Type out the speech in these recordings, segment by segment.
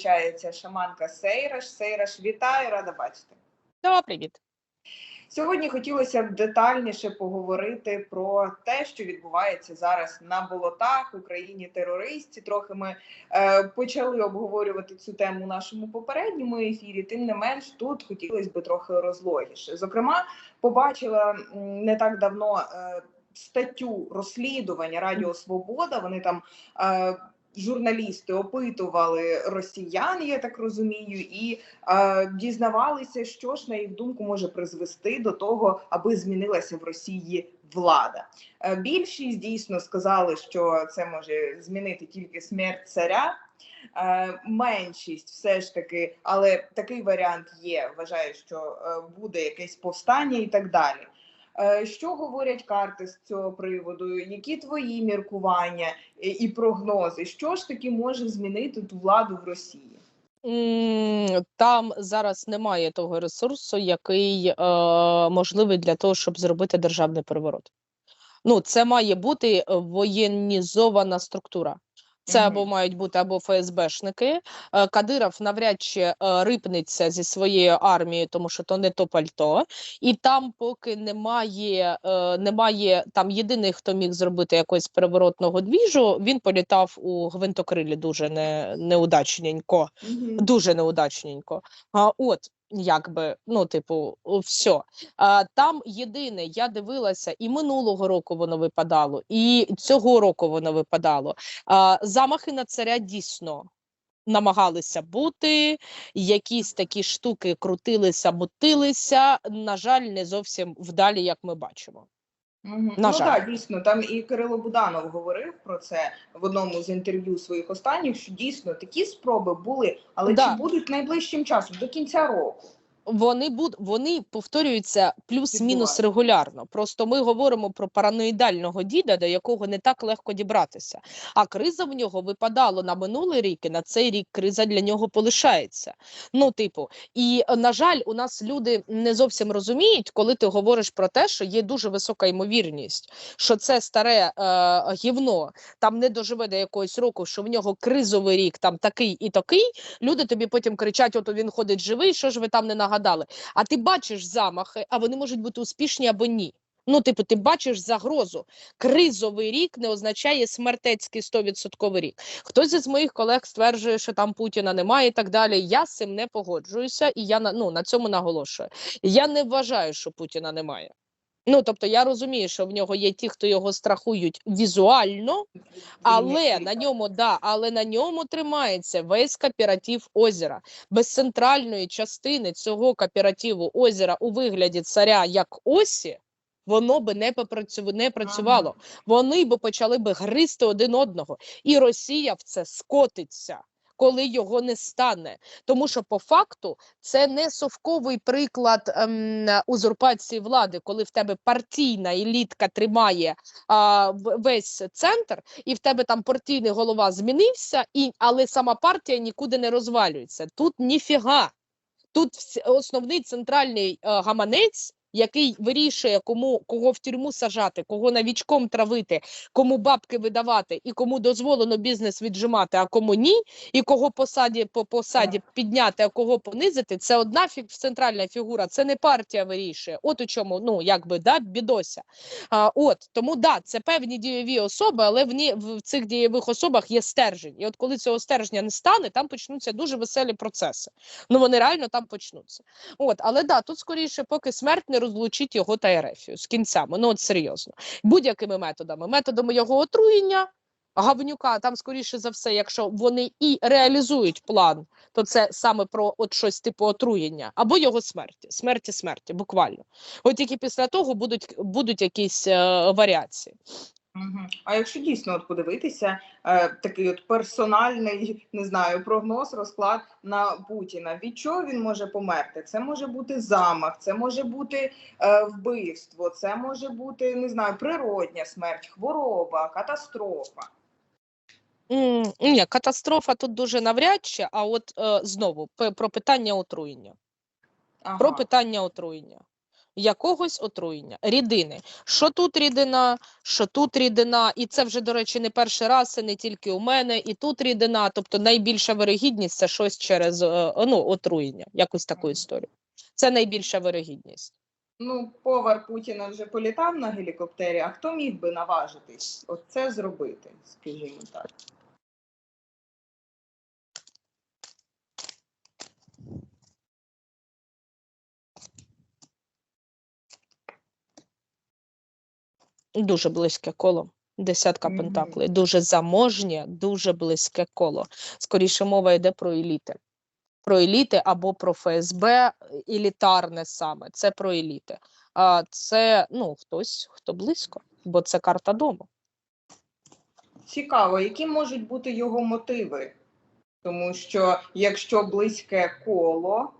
долучається шаманка Сейраш. Сейраш, вітаю, рада бачити. Да, привіт. Сьогодні хотілося б детальніше поговорити про те, що відбувається зараз на болотах в Україні терористів. Трохи ми е, почали обговорювати цю тему у нашому попередньому ефірі. Тим не менш, тут хотілося б трохи розлогіше. Зокрема, побачила не так давно е, статтю розслідування Радіо Свобода. Вони там. Е, Журналісти опитували росіян, я так розумію, і е, дізнавалися, що ж на їх думку може призвести до того, аби змінилася в Росії влада. Е, більшість дійсно сказали, що це може змінити тільки смерть царя. Е, меншість все ж таки, але такий варіант є. Вважаю, що е, буде якесь повстання і так далі. Е, Що говорять карти з цього приводу? Які твої міркування і- прогнози? Що ж таки може змінити ту владу в Росії? Там зараз немає того ресурсу, який е, можливий для того, щоб зробити державний переворот. Ну, це має бути воєнізована структура. Це або мають бути або ФСБшники. Е, Кадиров навряд чи е, рипнеться зі своєю армією, тому що то не то пальто. І там, поки немає, е, немає там єдиний, хто міг зробити якогось переворотного двіжу, він політав у гвинтокрилі дуже не, неудачненько дуже неудачненько. А от якби, ну, типу, все. А, там єдине, я дивилася, і минулого року воно випадало, і цього року воно випадало. А, замахи на царя дійсно. Намагалися бути, якісь такі штуки крутилися, мутилися. На жаль, не зовсім вдалі, як ми бачимо. Мгм. На ну жаль. так, дійсно, там і Кирило Буданов говорив про це в одному з інтерв'ю своїх останніх, що дійсно такі спроби були, але Да. чи будуть найближчим часом до кінця року? Вони буд вони повторюються плюс-мінус регулярно. Просто ми говоримо про параноїдального діда, до якого не так легко дібратися. А криза в нього випадала на минулий рік, і на цей рік криза для нього полишається. Ну, типу, і на жаль, у нас люди не зовсім розуміють, коли ти говориш про те, що є дуже висока ймовірність, що це старе е, гівно там не доживе до якогось року, що в нього кризовий рік там такий і такий. Люди тобі потім кричать: ото він ходить живий, що ж ви там не нагадали. А ти бачиш замахи, а вони можуть бути успішні або ні. Ну, типу, ти бачиш загрозу. Кризовий рік не означає смертецький 100% рік. Хтось із моїх колег стверджує, що там Путіна немає і так далі. Я з цим не погоджуюся, і я на ну на цьому наголошую. Я не вважаю, що Путіна немає. Ну тобто я розумію, що в нього є ті, хто його страхують візуально, але на ньому да, але на ньому тримається весь кооператив озера. Без центральної частини цього кооперативу озера у вигляді царя як осі. Воно би не попрацювало, не працювало. Вони би почали би гризти один одного, і Росія в це скотиться, коли його не стане. Тому що по факту це не совковий приклад ем, узурпації влади, коли в тебе партійна елітка тримає а, весь центр, і в тебе там партійний голова змінився, і, але сама партія нікуди не розвалюється. Тут ніфіга. Тут основний центральний е, гаманець, який вирішує, кому кого в тюрму сажати, кого навічком травити, кому бабки видавати, і кому дозволено бізнес віджимати, а кому ні, і кого посаді по посаді підняти, а кого понизити. Це одна фі- центральна фігура. Це не партія вирішує. От у чому ну якби да бідося. А, от тому да, це певні дієві особи, але в, ні, в цих дієвих особах є стержень. І от коли цього стержня не стане, там почнуться дуже веселі процеси. Ну вони реально там почнуться. От, але да, тут скоріше, поки смерть не розлучить його та Ерефію з кінцями. Ну от серйозно, будь-якими методами, методами його отруєння. Гавнюка там скоріше за все, якщо вони і реалізують план, то це саме про от щось типу отруєння або його смерті, смерті, смерті, буквально. От тільки після того будуть будуть якісь е, варіації. А якщо дійсно от подивитися, е, такий от персональний, не знаю, прогноз, розклад на Путіна, від чого він може померти? Це може бути замах, це може бути е, вбивство, це може бути не знаю, природня смерть, хвороба, катастрофа. М, Ні, катастрофа тут дуже навряд чи, а от е, знову п- про питання отруєння. Ага. Про питання отруєння. Якогось отруєння, рідини. Що тут рідина, що тут рідина, і це вже, до речі, не перший раз, це не тільки у мене, і тут рідина. Тобто найбільша вирогідність це щось через е, ну, отруєння, якусь таку історію. Це найбільша вирогідність. Ну, повар Путіна вже політав на гелікоптері, а хто міг би наважитись оце зробити, скажімо так. Дуже близьке коло. Десятка Мгм. пентаклей. Дуже заможнє, дуже близьке коло. Скоріше мова йде про еліти. Про еліти або про ФСБ, елітарне саме. Це про еліти. А це ну, хтось, хто близько, бо це карта дому. Цікаво, які можуть бути його мотиви? Тому що якщо близьке коло,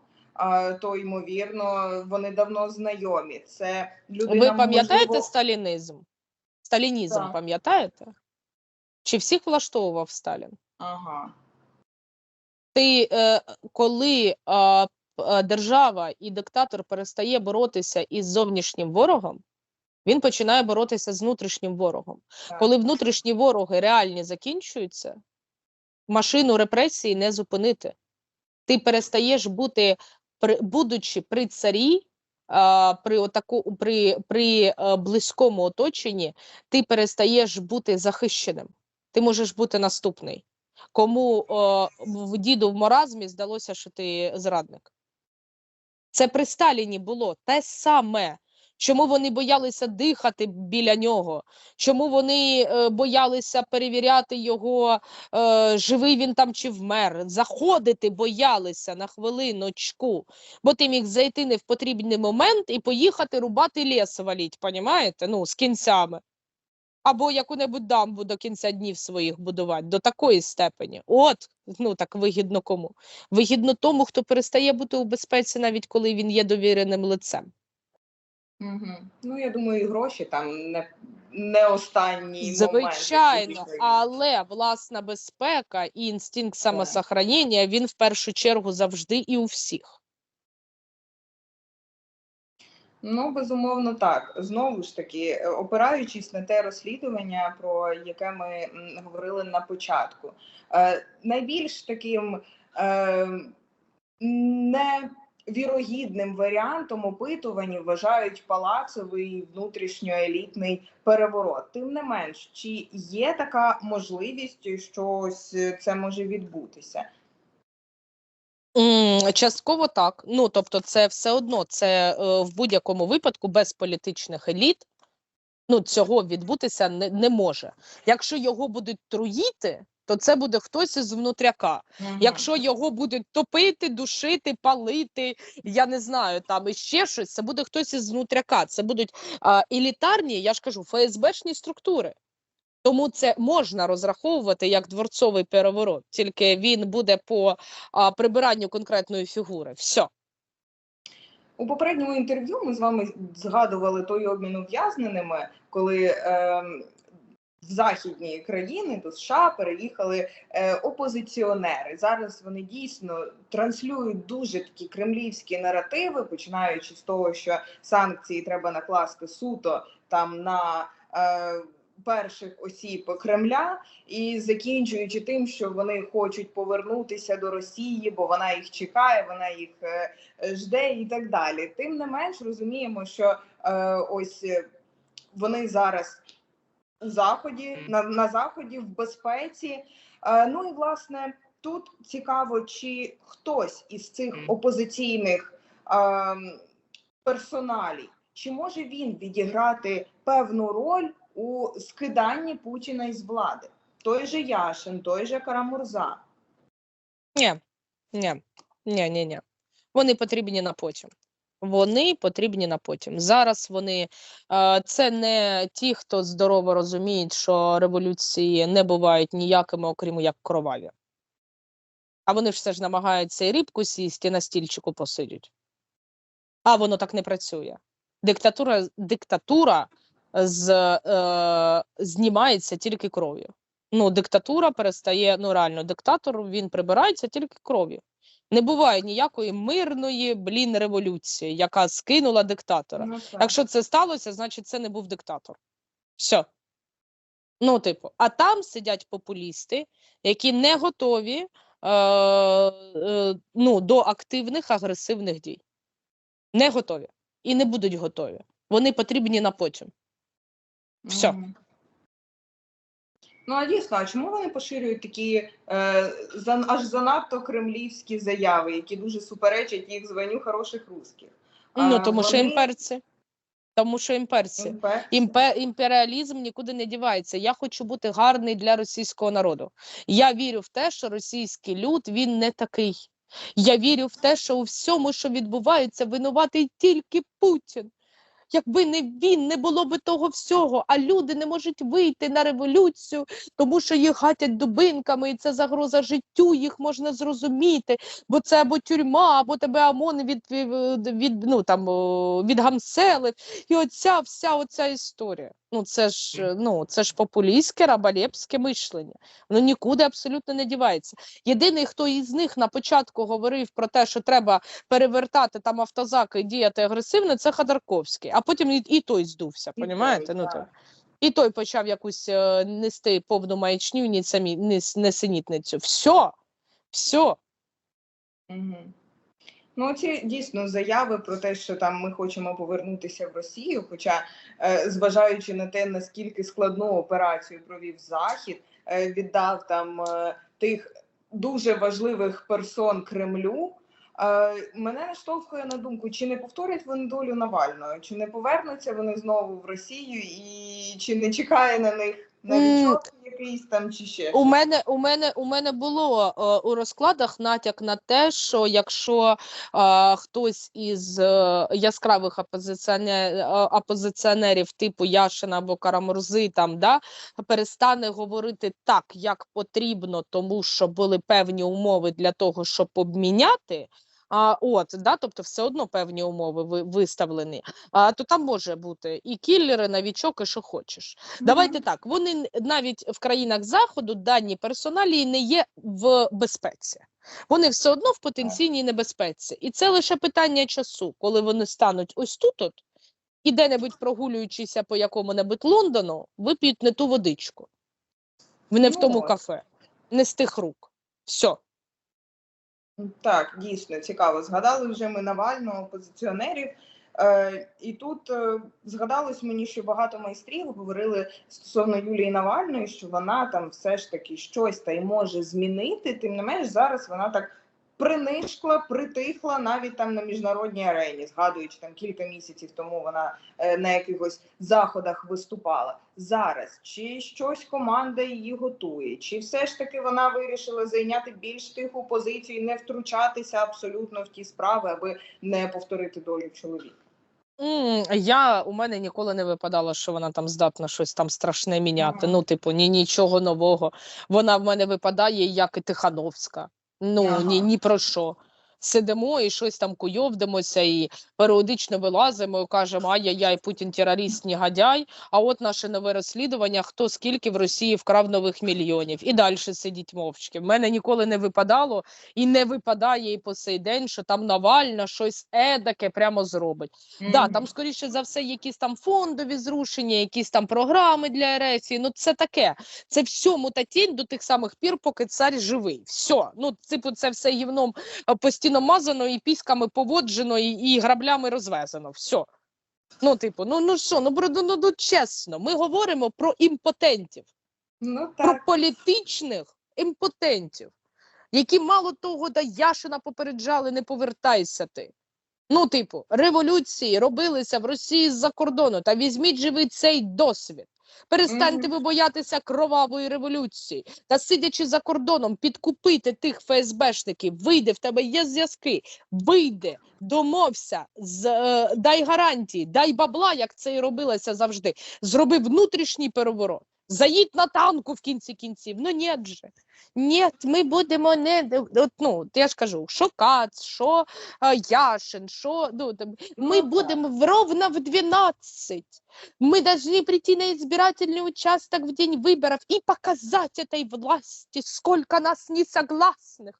то ймовірно вони давно знайомі. Це людина Ви пам'ятаєте можливо... сталінізм? Сталінізм Так. пам'ятаєте? Чи всіх влаштовував Сталін? Ага. Ти е, коли е, держава і диктатор перестає боротися із зовнішнім ворогом, він починає боротися з внутрішнім ворогом. Так. Коли внутрішні вороги реальні закінчуються, машину репресії не зупинити. Ти перестаєш бути, при, будучи при царі, при, отаку, при, при е, близькому оточенні, ти перестаєш бути захищеним. Ти можеш бути наступний. Кому е, в діду в моразмі здалося, що ти зрадник. Це при Сталіні було те саме. Чому вони боялися дихати біля нього? Чому вони е, боялися перевіряти його, е, живий він там чи вмер? Заходити боялися на хвилиночку, бо ти міг зайти не в потрібний момент і поїхати рубати ліс валіть, понімаєте? Ну, з кінцями. Або яку-небудь дамбу до кінця днів своїх будувати до такої степені. От, ну так вигідно кому? Вигідно тому, хто перестає бути у безпеці, навіть коли він є довіреним лицем. Угу. Ну, я думаю, і гроші там не, не останній. Звичайно, який але власна безпека і інстинкт самосохранення він в першу чергу завжди і у всіх. Ну, безумовно, так. Знову ж таки, е, опираючись на те розслідування, про яке ми говорили на початку, е, найбільш таким е, невірогідним варіантом опитувань вважають палацовий внутрішньоелітний переворот. Тим не менш, чи є така можливість, що ось це може відбутися? Частково так. Ну тобто, це все одно це е, в будь-якому випадку без політичних еліт. Ну, цього відбутися не, не може. Якщо його будуть труїти, то це буде хтось із внутряка. Мгм. Якщо його будуть топити, душити, палити, я не знаю, там іще щось, це буде хтось із внутряка. Це будуть а, елітарні, я ж кажу, ФСБшні структури. Тому це можна розраховувати як дворцовий переворот, тільки він буде по а, прибиранню конкретної фігури. Все. У попередньому інтерв'ю ми з вами згадували той обмін ув'язненими, коли е, західні країни до США переїхали е, опозиціонери. Зараз вони дійсно транслюють дуже такі кремлівські наративи, починаючи з того, що санкції треба накласти суто там на. Е, Перших осіб Кремля і закінчуючи тим, що вони хочуть повернутися до Росії, бо вона їх чекає, вона їх е, жде і так далі. Тим не менш розуміємо, що е, ось вони зараз заході на, на заході в безпеці. Е, ну і власне тут цікаво, чи хтось із цих опозиційних е, персоналів, чи може він відіграти певну роль у скиданні Путіна із влади? Той же Яшин, той же Карамурза. Ні, ні, ні, ні, ні. Вони потрібні на потім. Вони потрібні на потім. Зараз вони е, це не ті, хто здорово розуміють, що революції не бувають ніякими, окрім як кроваві. А вони ж все ж намагаються і рибку сісти, і на стільчику посидять. А воно так не працює. Диктатура, диктатура з, е, знімається тільки кров'ю. Ну, диктатура перестає, ну реально, диктатор він прибирається тільки кров'ю. Не буває ніякої мирної, блін, революції, яка скинула диктатора. Ну. Якщо це сталося, значить це не був диктатор. Все. Ну, типу, а там сидять популісти, які не готові е, е, ну, до активних агресивних дій. Не готові. І не будуть готові. Вони потрібні на потім. Всьо. Мгм. Ну, а дійсно, а чому вони поширюють такі е, за, аж занадто кремлівські заяви, які дуже суперечать їх званню хороших русських? Ну, А, тому що вони- імперці. Тому що імперці. Імпер- Імпе, імперіалізм нікуди не дівається. Я хочу бути гарний для російського народу. Я вірю в те, що російський люд він не такий. Я вірю в те, що у всьому, що відбувається, винуватий тільки Путін. Якби не він, не було би того всього, а люди не можуть вийти на революцію, тому що їх гатять дубинками, і це загроза життю, їх можна зрозуміти, бо це або тюрма, або тебе ОМОН від, від, від, ну, там, о, відгамселив. І оця вся оця історія. Ну, це ж, ну, це ж популістське рабалєпське мишлення. Воно нікуди абсолютно не дівається. Єдиний, хто із них на початку говорив про те, що треба перевертати там автозаки і діяти агресивно, це Ходорковський. А потім і, і той здувся, І понімаєте? той, Ну, так. І той почав якусь е, нести повну маячню, ні самі нес- несенітницю. Все, все. Мгм. Ну, ці дійсно заяви про те, що там ми хочемо повернутися в Росію. Хоча, е, зважаючи на те, наскільки складну операцію провів Захід, е, віддав там е, тих дуже важливих персон Кремлю. Мене наштовхує на думку, чи не повторять вони долю Навального, чи не повернуться вони знову в Росію, і чи не чекає на них навіть якийсь там, чи ще У мене, у мене, у мене було е, у розкладах натяк на те, що якщо е, хтось із е, яскравих опозиціонер, е, опозиціонерів типу Яшина або Карамурзи там да, перестане говорити так, як потрібно, тому що були певні умови для того, щоб обміняти. А, от, да, тобто все одно певні умови виставлені, а, то там може бути і кіллери, новічок, і що хочеш. Давайте так. Вони навіть в країнах заходу дані персоналії не є в безпеці. Вони все одно в потенційній небезпеці, і це лише питання часу, коли вони стануть ось тут, от і де-небудь прогулюючися по якому-небудь Лондону, вип'ють не ту водичку, не в Ну тому кафе, не з тих рук. Все. Так, дійсно цікаво. Згадали вже ми Навального, опозиціонерів. Е, і тут е, згадалось мені, що багато майстрів говорили стосовно Юлії Навальної, що вона там все ж таки щось та й може змінити. Тим не менш, зараз вона так принишкла, притихла навіть там на міжнародній арені, згадуючи там кілька місяців тому вона е, на якихось заходах виступала. Зараз чи щось команда її готує, чи все ж таки вона вирішила зайняти більш тиху позицію і не втручатися абсолютно в ті справи, аби не повторити долю чоловіка. Я у мене ніколи не випадало, що вона там здатна щось там страшне міняти. Ну, типу, ні, нічого нового. Вона в мене випадає, як і Тихановська. Ну Ага. ні, ні про що. Сидимо і щось там куйовдимося, і періодично вилазимо і кажемо, ай-яй-яй, Путін терорист, негодяй. А от наше нове розслідування, хто скільки в Росії вкрав нових мільйонів. І далі сидіть мовчки. В мене ніколи не випадало і не випадає і по сей день, що там Навальна щось едаке прямо зробить. Да, там, скоріше за все, якісь там фондові зрушення, якісь там програми для РФ. Ну, це таке. Це всьому та тінь до тих самих пір, поки цар живий. Все. Ну, типу, це все гівном е, постійно мазано, і пісками поводжено, і, і граблями розвезено. Все. Ну, типу, ну ну що, ну, ну, ну, ну чесно, ми говоримо про імпотентів ну про політичних імпотентів, які мало того, да Яшина попереджали, не повертайся ти. Ну, типу, революції робилися в Росії з-за кордону. Та візьміть же ви цей досвід. Перестаньте ви боятися кровавої революції. Та сидячи за кордоном, підкупити тих ФСБшників, вийде в тебе є зв'язки, вийде, домовся, з, е, дай гарантії, дай бабла, як це і робилося завжди. Зроби внутрішній переворот. Заїдь на танку в кінці кінців. Ну ні же. Ні, ми будемо не от, ну, я ж кажу, що Кац, що е, Яшин, що ну, там, ми Ну, так. будемо в- ровно в 12. Мы должны прийти на избирательный участок в день выборов и показать этой власти, сколько нас несогласных.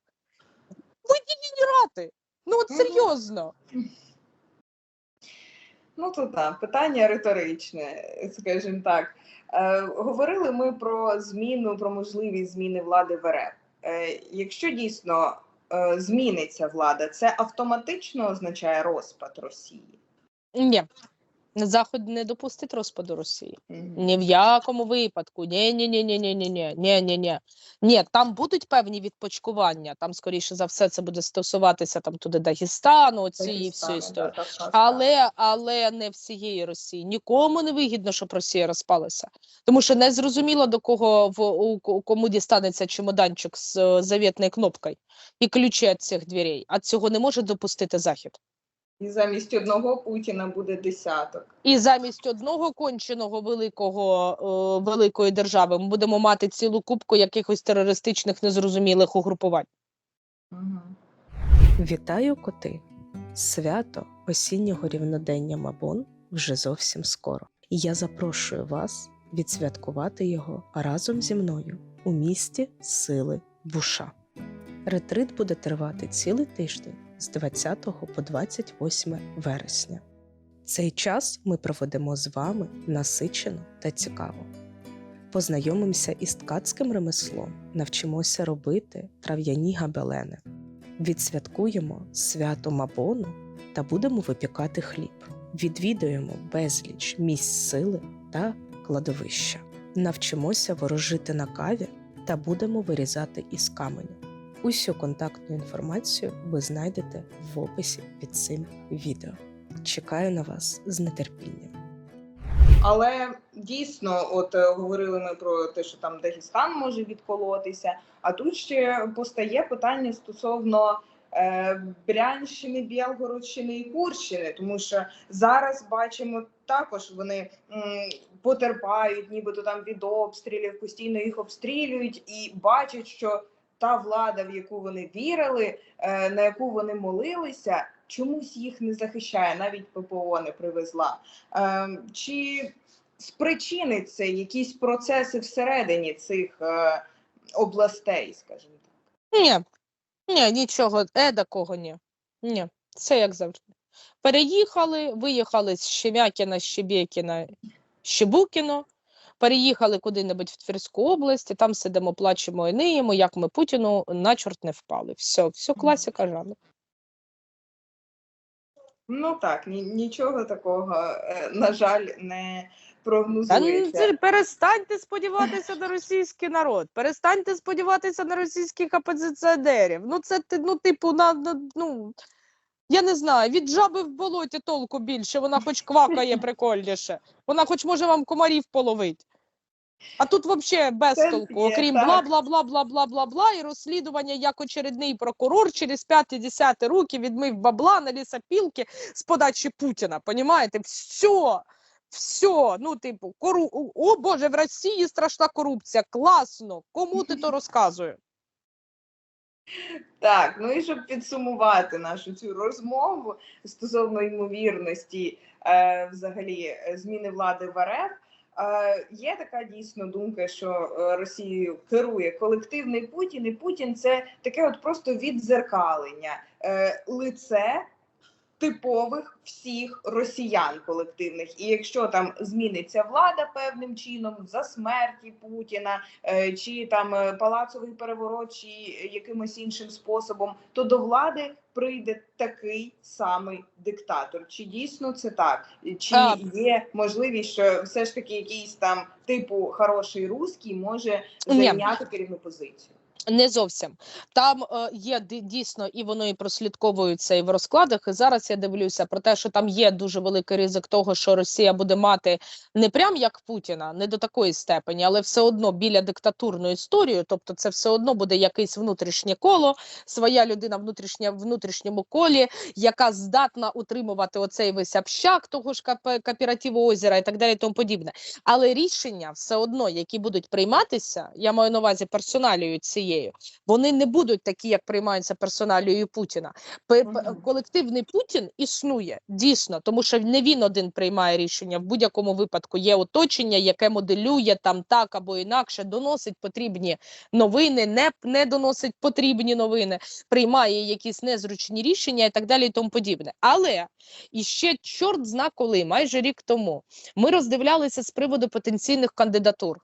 Ви дегенерати. Ну от Мгм. серйозно. Ну то так, питання риторичне, скажімо так. Е, говорили ми про зміну, про можливість зміни влади в РФ. Е, якщо дійсно е, зміниться влада, це автоматично означає розпад Росії. Ні. Захід не допустить розпаду Росії. Ні в якому випадку. Ні, ні, ні, ні, ні, ні, ні, ні, ні, ні. Ні, там будуть певні відпочкування. Там, скоріше за все, це буде стосуватися там туди Дагестану, оцієї всієї історії. да, так, так, так. Але, але не всієї Росії. Нікому не вигідно, щоб Росія розпалася. Тому що не зрозуміло, до кого в у, кому дістанеться чемоданчик з е, завітною кнопкою і ключі від цих дверей. А цього не може допустити Захід. І замість одного Путіна буде десяток. І замість одного конченого великого е, великої держави ми будемо мати цілу кубку якихось терористичних незрозумілих угрупувань. Угу. Вітаю коти! Свято осіннього рівнодення Мабон вже зовсім скоро. І я запрошую вас відсвяткувати його разом зі мною у місті Сили Буша. Ретрит буде тривати цілий тиждень з 20 по 28 вересня. Цей час ми проведемо з вами насичено та цікаво. Познайомимося із ткацьким ремеслом, навчимося робити трав'яні габелени відсвяткуємо свято Мабону та будемо випікати хліб. Відвідуємо безліч місць сили та кладовища. Навчимося ворожити на каві та будемо вирізати із каменю. Усю контактну інформацію ви знайдете в описі під цим відео. Чекаю на вас з нетерпінням. Але дійсно, от е, говорили ми про те, що там Дагестан може відколотися. А тут ще постає питання стосовно е, Брянщини, Білгородщини і Курщини, тому що зараз бачимо також вони м, потерпають, нібито там від обстрілів, постійно їх обстрілюють і бачать, що та влада, в яку вони вірили, е, на яку вони молилися, чомусь їх не захищає, навіть ППО не привезла. Ем, Чи спричинить це якісь процеси всередині цих е, областей, скажімо так? Ні, ні, нічого едакого ні. Ні, це як завжди. Переїхали, виїхали з Щемякіна, Щебєкіна, Щебукіно, переїхали куди-небудь в Тверську область, і там сидимо, плачемо і ниємо, як ми Путіну на чорт не впали. Все, все класика жанру. Ну так, ні, нічого такого, е, на жаль, не Та прогнозується. це перестаньте сподіватися на російський народ, перестаньте сподіватися на російських опозиціонерів. Ну, це ти, ну, типу, на, на ну. Я не знаю, від жаби в болоті толку більше, вона хоч квакає прикольніше, вона хоч може вам комарів половить. А тут взагалі без толку, окрім бла бла бла бла бла бла бла і розслідування як очередний прокурор через 5-10 руки відмив бабла на лісопілки з подачі Путіна. Понімаєте? Все. Все, ну, типу, кору... о- Боже, в Росії страшна корупція. Класно. Кому ти то розказує? Так, ну і щоб підсумувати нашу цю розмову стосовно ймовірності е, взагалі е, зміни влади в РФ. Е, є така дійсно думка, що е, Росією керує колективний Путін, і Путін це таке от просто віддзеркалення е, лице типових всіх росіян колективних. І якщо там зміниться влада певним чином за смерті Путіна, е, чи там е, палацовий переворот, чи якимось іншим способом, то до влади прийде такий самий диктатор. Чи дійсно це так? Чи Так. є можливість, що все ж таки якийсь там типу хороший русський може зайняти керівну позицію? Не зовсім. Там е, є дійсно, і воно і прослідковується і в розкладах. І зараз я дивлюся про те, що там є дуже великий ризик того, що Росія буде мати не прям як Путіна, не до такої степені, але все одно біля диктатурну історію. Тобто, це все одно буде якесь внутрішнє коло, своя людина внутрішня в внутрішньому колі, яка здатна утримувати оцей весь общак того ж кооперативу озера і так далі, тому подібне. Але рішення все одно, які будуть прийматися, я маю на увазі персоналію цієї цією, вони не будуть такі, як приймаються персоналією Путіна. Колективний Путін існує дійсно, тому що не він один приймає рішення. В будь-якому випадку є оточення, яке моделює там так або інакше, доносить потрібні новини, не, не доносить потрібні новини, приймає якісь незручні рішення і так далі, і тому подібне. Але і ще чорт зна коли, майже рік тому, ми роздивлялися з приводу потенційних кандидатур.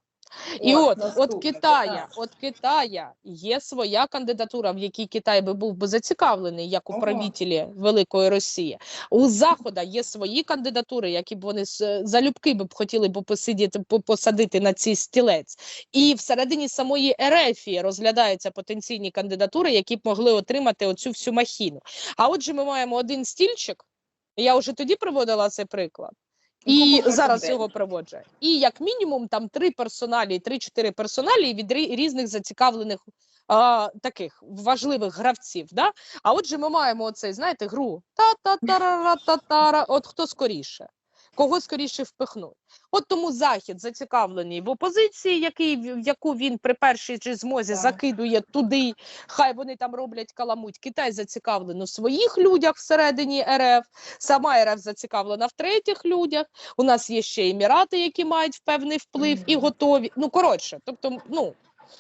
І От, от, от Китая, от Китая є своя кандидатура, в якій Китай би був би зацікавлений як управителі великої Росії. У Захода є свої кандидатури, які б вони залюбки б хотіли б посидіти, посадити на цей стілець. І всередині самої Ерефії розглядаються потенційні кандидатури, які б могли отримати оцю всю махіну. А отже, ми маємо один стільчик. Я вже тоді приводила цей приклад. І зараз його проводжу. І як мінімум там три персоналі, три-чотири персоналі від рі- різних зацікавлених а, таких важливих гравців. Да? А отже, ми маємо оцей, знаєте, гру та та та та та та от хто скоріше, кого скоріше впихнуть. От тому захід зацікавлений в опозиції, який в яку він при першій же змозі Так. закидує туди. Хай вони там роблять каламуть. Китай зацікавлено в своїх людях всередині РФ. Сама РФ зацікавлена в третіх людях. У нас є ще Емірати, які мають певний вплив і готові. Ну коротше, тобто, ну.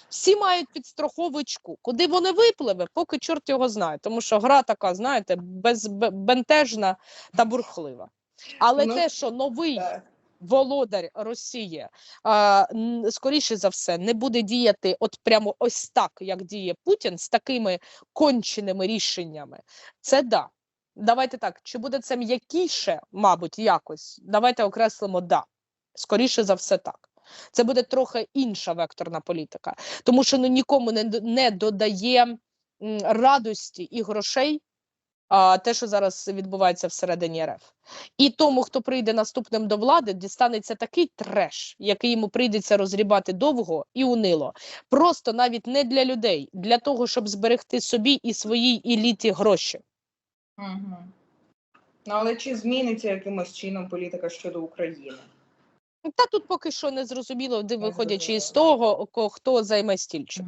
Всі мають підстраховочку. Куди вони випливе, поки чорт його знає. Тому що гра така, знаєте, безбентежна та бурхлива. Але Ну, те, що новий Так. володар Росії, а, скоріше за все, не буде діяти от прямо ось так, як діє Путін, з такими конченими рішеннями. Це да. Давайте так. Чи буде це м'якіше, мабуть, якось? Давайте окреслимо да. Скоріше за все, так. Це буде трохи інша векторна політика, тому що ну нікому не, не додає радості і грошей. А, те, що зараз відбувається всередині РФ. І тому, хто прийде наступним до влади, дістанеться такий треш, який йому прийдеться розрібати довго і унило. Просто навіть не для людей, для того, щоб зберегти собі і своїй еліті гроші. Угу. Ну, але чи зміниться якимось чином політика щодо України? Та тут поки що не зрозуміло, де виходячи із того, хто займе стільчик.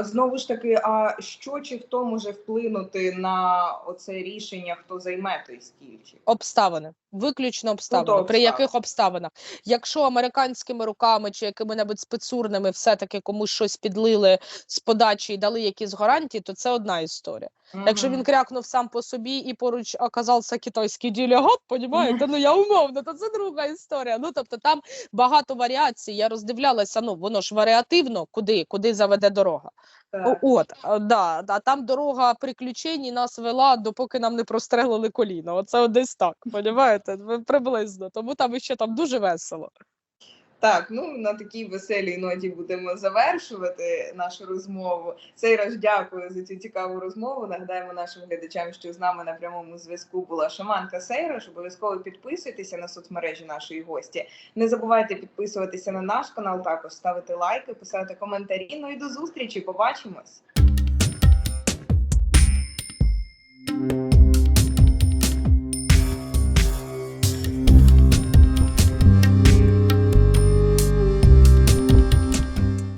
Знову ж таки, а що чи хто може вплинути на оце рішення, хто займе той стільчик? Обставини, виключно обставини. При обставини. яких обставинах? Якщо американськими руками чи якими-небудь спецурними все-таки комусь щось підлили з подачі і дали якісь гарантії, то це одна історія. Якщо він крякнув сам по собі і поруч оказався китайський ділягат, понімаєте? Ну я умовно, то це друга історія. Ну тобто там багато варіацій. Я роздивлялася. Ну воно ж варіативно, куди, куди заведе дорога. От, да, да, а там дорога приключень нас вела, допоки нам не прострелили коліно. Оце десь так, понімаєте? Приблизно. Тому там іще там дуже весело. Так, ну на такій веселій ноті будемо завершувати нашу розмову. Цей раз дякую за цю цікаву розмову. Нагадаємо нашим глядачам, що з нами на прямому зв'язку була Шаманка Сейра. Обов'язково підписуйтеся на соцмережі нашої гості. Не забувайте підписуватися на наш канал, також ставити лайки, писати коментарі. Ну і до зустрічі. Побачимось.